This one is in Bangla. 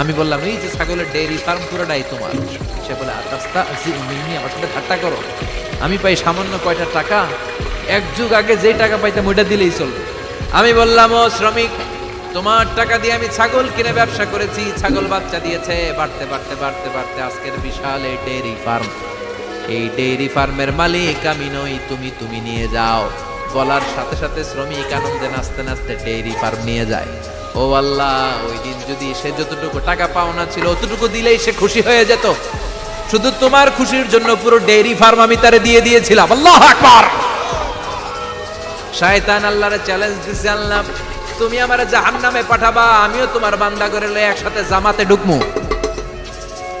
আমি বললাম, এই যে ছাগলের ডেইরি ফার্ম পুরোটাই তোমার। সে বলে আস্তা মিনি আমার সাথে ঠাট্টা করো। আমি পাই সামান্য কয়টা টাকা, এক যুগ আগে যেই টাকা পাইতাম ওইটা দিলেই চলবে। আমি বললাম, ও শ্রমিক, তোমার টাকা দিয়ে আমি ছাগল কিনে ব্যবসা করেছি। ছাগল বাচ্চা দিয়েছে, বাড়তে বাড়তে বাড়তে বাড়তে আজকের বিশাল এই ডেইরি ফার্ম এই ডেইরি ফার্মের মালিক আমি নই, তুমি তুমি নিয়ে যাও। বলার সাথে সাথে শ্রমিক আনন্দে নাচতে নাচতে ডেইরি ফার্ম নিয়ে যায়। ও আল্লাহ, ওই দিন যদি সে যতটুকু টাকা পাওনা ছিল, অতটুকু দিলেই সে খুশি হয়ে যেত। শুধু তোমার খুশির জন্য পুরো ডেইরি ফার্ম আমি তারে দিয়ে দিয়েছিলাম। আল্লাহ আকবার! শয়তান আল্লাহরে চ্যালেঞ্জ দিছে, আল্লাহ, তুমি আমার জাহান্নামে পাঠাবা, আমিও তোমার বান্দা করে লয়ে একসাথে জামাতে ঢুকমু।